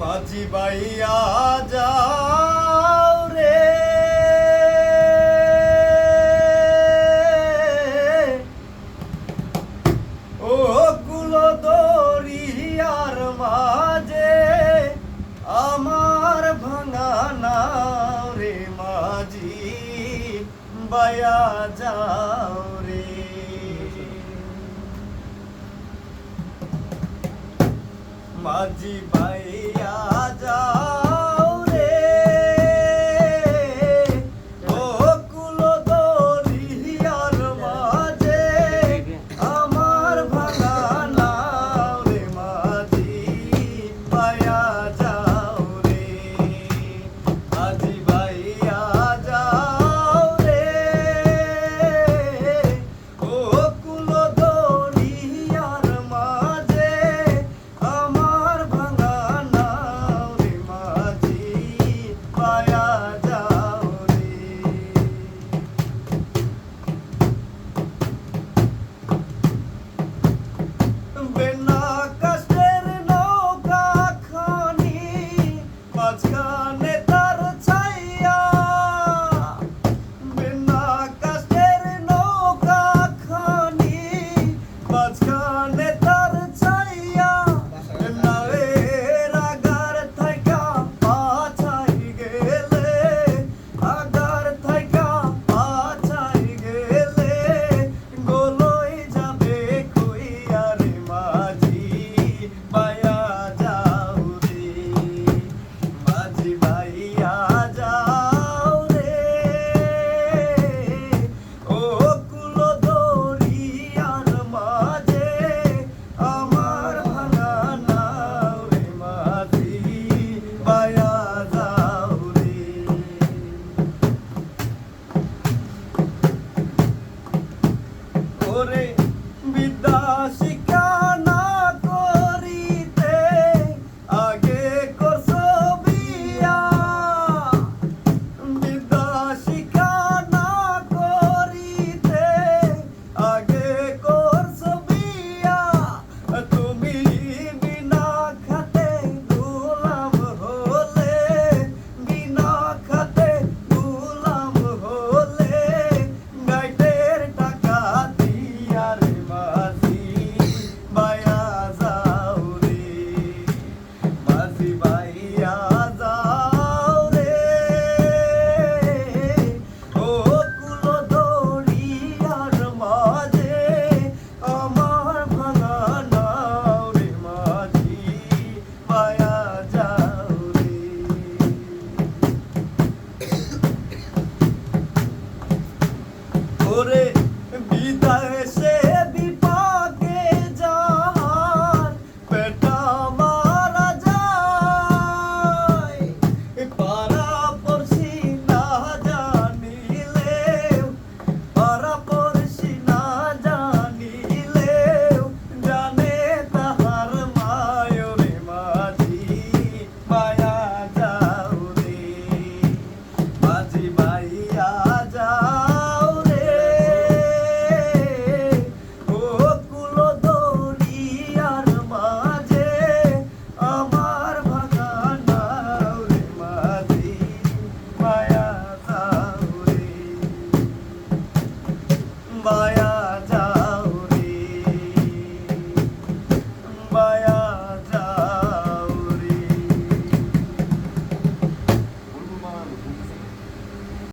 মাঝি বাইয়া যাও রে। ও গুলো দরিয়ার মাঝে আমার ভাঙা নাও রে মাঝি বাইয়া যাও রে। বাজি পাইয়া যা। Torre. colores.